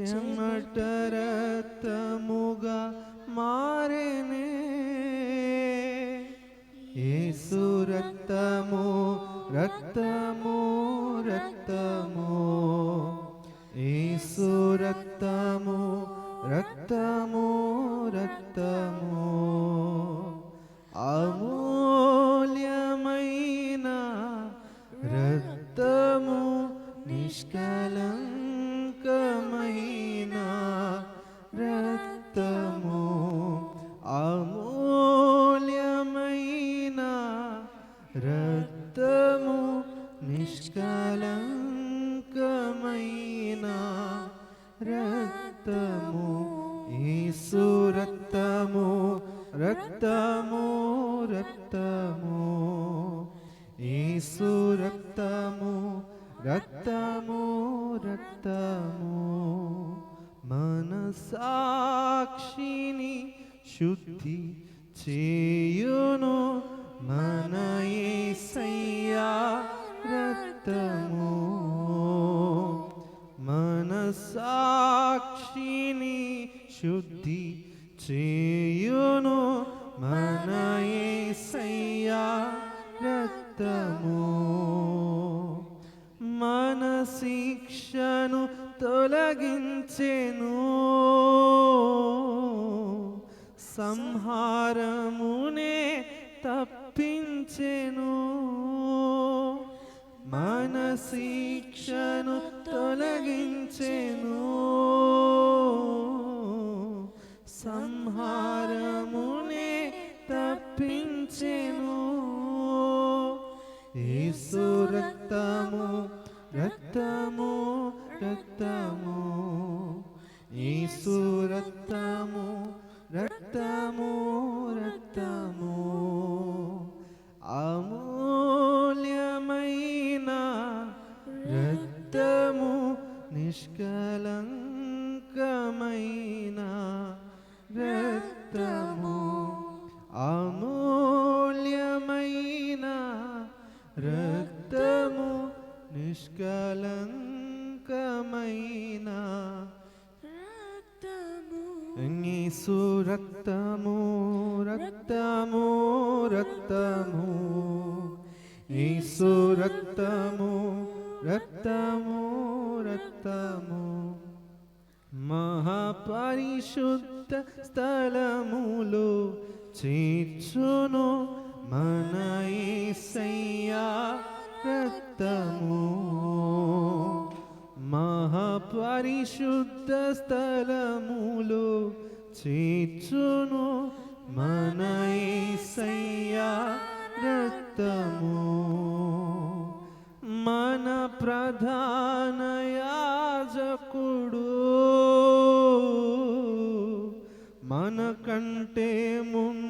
చెమట రక్తముగా మారెనే యేసు రక్తము రక్తము రక్తము యేసు రక్తము రక్తము రక్తము. యేసు రక్తము రక్తము రక్తము. మన సాక్షిని శుద్ధి చేయును. శిక్షను తొలగించెను. సంహారమునే తప్పించెను. మన శిక్షను తొలగించెను. రక్తము రక్తము. యేసు రక్తము రక్తము రక్తము. యేసు రక్తము రక్తము రక్తము. మహాపరిశుద్ధ స్థలములో చేర్చును మన యేసయ్యా రక్తము. మహాపరిశుద్ధ స్థలములో చేర్చును మన యేసయ్యా రక్తము. మన ప్రధాన యాజకుడు. మన కంటే ముందు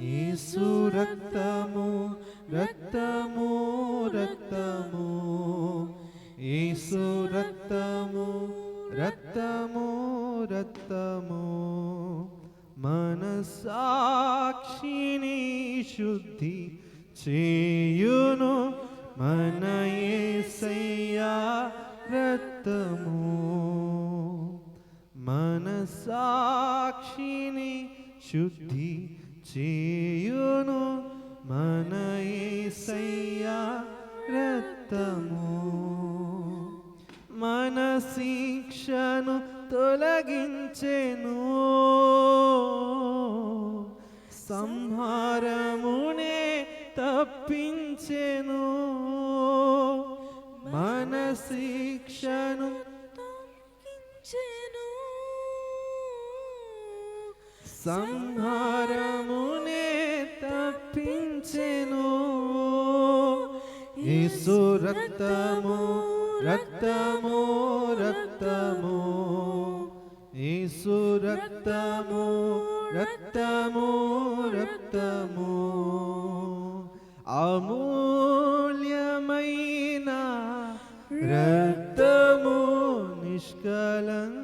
యేసు రక్తము రక్తము రక్తము. యేసు రక్తము రక్తము రక్తము. మనసాక్షిని శుద్ధి చేయును మన ఏసయ్యా రక్తము. మనసాక్షిని శుద్ధి చేయును మన యేసయ్యా రక్తము. మన శిక్షను తొలగించెను. సంహారమునే తప్పించెను. మన శిక్షను సంహారమునే తప్పించెను. యేసు రక్తము రక్తము రక్తము. యేసు రక్తము రక్తము రక్తము. అమూల్యమైన రక్తము నిష్కలం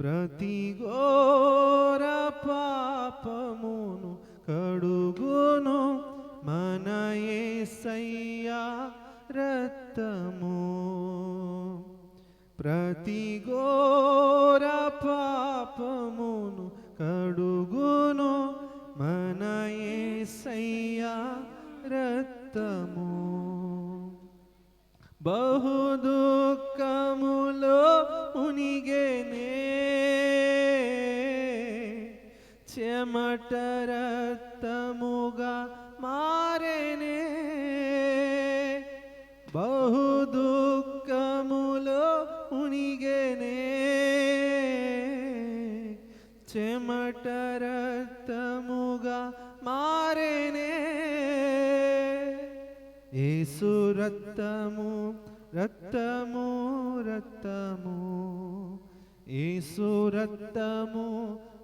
ప్రతి ఘోర పాపమును కడుగును మన ఏసయ్యా రక్తము. ప్రతి ఘోర పాపమును కడుగును మన ఏసయ్యా రక్తము. బహుదు చెమట రక్తముగా మారేనే బహు దుఃఖములో ఉనిగేనే చెమట రక్తముగా మారేనే ఏసు రక్తము రక్తము రక్తము ఏసు రక్తము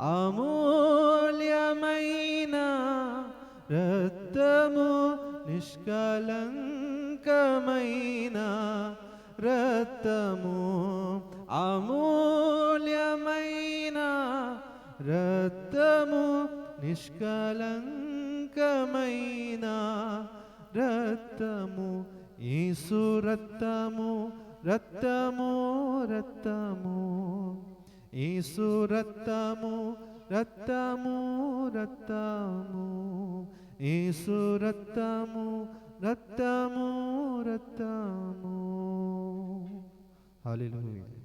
అమూల్యమైన రక్తము నిష్కలంకమైన రక్తము అమూల్యమైన రక్తము నిష్కలంకమైన రక్తము ఈసు రక్తము రక్తము రక్తము. యేసు రక్తము రక్తము రక్తము. యేసు రక్తము రక్తము రక్తము. హల్లెలూయా.